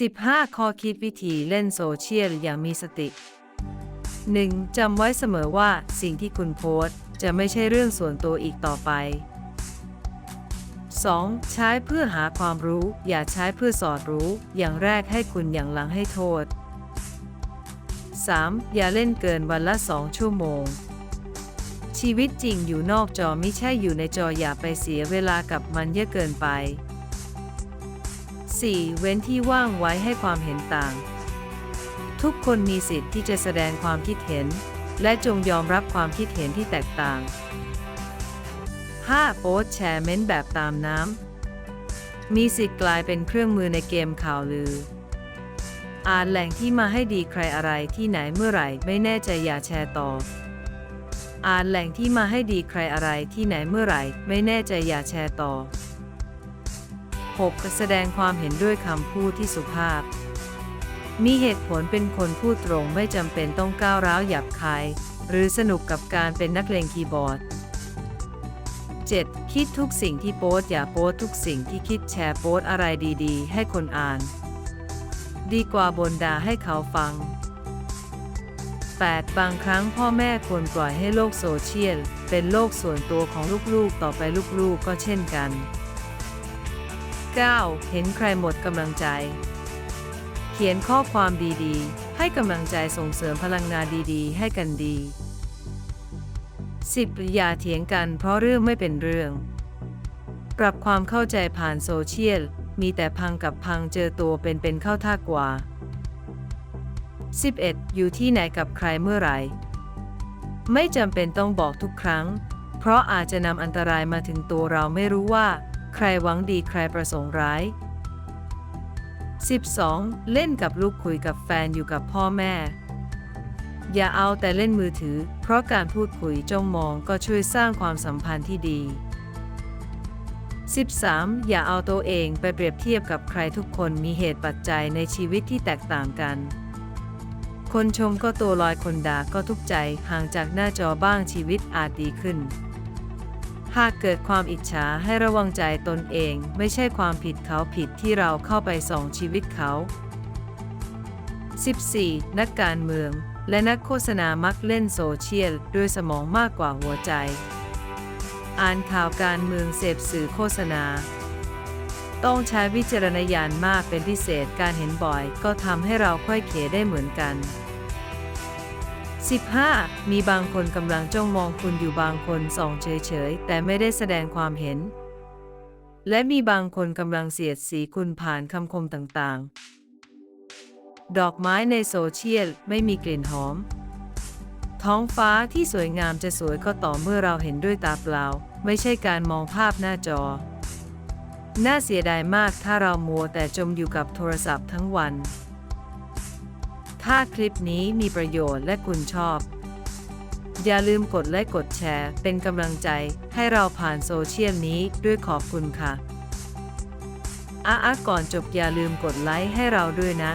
15 ข้อคิดวิธีเล่นโซเชียลอย่างมีสติ 1. จำไว้เสมอว่าสิ่งที่คุณโพสต์จะไม่ใช่เรื่องส่วนตัวอีกต่อไป 2. ใช้เพื่อหาความรู้ อย่าใช้เพื่อสอดรู้ อย่างแรกให้คุณอย่างหลังให้โทษ 3. อย่าเล่นเกินวันละ 2 ชั่วโมง ชีวิตจริงอยู่นอกจอไม่ใช่อยู่ในจออย่าไปเสียเวลากับมันเยอะเกินไป 4. เว้นที่ว่างไว้ให้ความเห็นต่าง ทุกคนมีสิทธิ์ที่จะแสดงความคิดเห็น และจงยอมรับความคิดเห็นที่แตกต่าง 5. โพสต์แชร์เม้นต์แบบตามน้ำ มีสิทธิ์กลายเป็นเครื่องมือในเกมข่าวลือ อ่านแหล่งที่มาให้ดีใครอะไรที่ไหนเมื่อไหร่ไม่แน่ใจอย่าแชร์ต่อ อ่านแหล่งที่มาให้ดีใครอะไรที่ไหนเมื่อไหร่ไม่แน่ใจอย่าแชร์ต่อ 6. แสดงความเห็นด้วยคำพูดที่สุภาพ มีเหตุผลเป็นคนพูดตรงไม่จำเป็นต้องก้าวร้าวหยาบคาย หรือสนุกกับการเป็นนักเลงคีย์บอร์ด 7. คิดทุกสิ่งที่โพสอย่าโพสทุกสิ่งที่คิดแชร์โพสอะไรดีๆ ให้คนอ่าน ดีกว่าบนด่าให้เขาฟัง 8. บางครั้งพ่อแม่ควรปล่อยให้โลกโซเชียล เป็นโลกส่วนตัวของลูกๆ ต่อไปลูกๆก็เช่นกัน 9. เห็นใครหมดกำลังใจ เขียนข้อความดีๆ ให้กำลังใจส่งเสริมพลังงานดีๆ ให้กันดี 10. อย่าเถียงกันเพราะเรื่องไม่เป็นเรื่อง ปรับความเข้าใจผ่านโซเชียล มีแต่พังกับพังเจอตัวเป็นๆเข้าท่ากว่า 11. อยู่ที่ไหนกับใครเมื่อไหร่ ไม่จำเป็นต้องบอกทุกครั้ง เพราะอาจจะนำอันตรายมาถึงตัวเราไม่รู้ว่า ใครหวังดีใครประสงค์ร้าย 12. เล่นกับลูกคุยกับแฟนอยู่กับพ่อแม่ อย่าเอาแต่เล่นมือถือ เพราะการพูดคุยจ้องมองก็ช่วยสร้างความสัมพันธ์ที่ดี 13. อย่าเอาตัวเองไปเปรียบเทียบกับใครทุกคนมีเหตุปัจจัยในชีวิตที่แตกต่างกัน คนชมก็ตัวลอยคนด่าก็ทุกข์ใจห่างจากหน้าจอบ้างชีวิตอาจดีขึ้น หากเกิดความอิจฉาให้ระวังใจตนเอง ไม่ใช่ความผิดเขาผิดที่เราเข้าไปส่องชีวิตเขา 14. นักการเมือง และนักโฆษณามักเล่นโซเชียลด้วยสมองมากกว่าหัวใจ อ่านข่าวการเมืองเสพสื่อโฆษณา ต้องใช้วิจารณญาณมากเป็นพิเศษการเห็นบ่อย ก็ทำให้เราค่อยเขได้เหมือนกัน 15. มีบางคนกำลังจ้องมองคุณอยู่บางคนส่องเฉยๆ แต่ไม่ได้แสดงความเห็น และมีบางคนกำลังเสียดสีคุณผ่านคำคมต่างๆ ดอกไม้ในโซเชียลไม่มีกลิ่นหอม ท้องฟ้าที่สวยงามจะสวยก็ต่อเมื่อเราเห็นด้วยตาเปล่า ไม่ใช่การมองภาพหน้าจอ น่าเสียดายมากถ้าเรามัวแต่จมอยู่กับโทรศัพท์ทั้งวัน ถ้าคลิปนี้มีประโยชน์และคุณชอบ อย่าลืมกดไลค์กดแชร์ เป็นกำลังใจให้เราผ่านโซเชียลนี้ด้วยขอบคุณค่ะอาอะก่อนจบอย่าลืมกดไลค์ให้เราด้วยนะ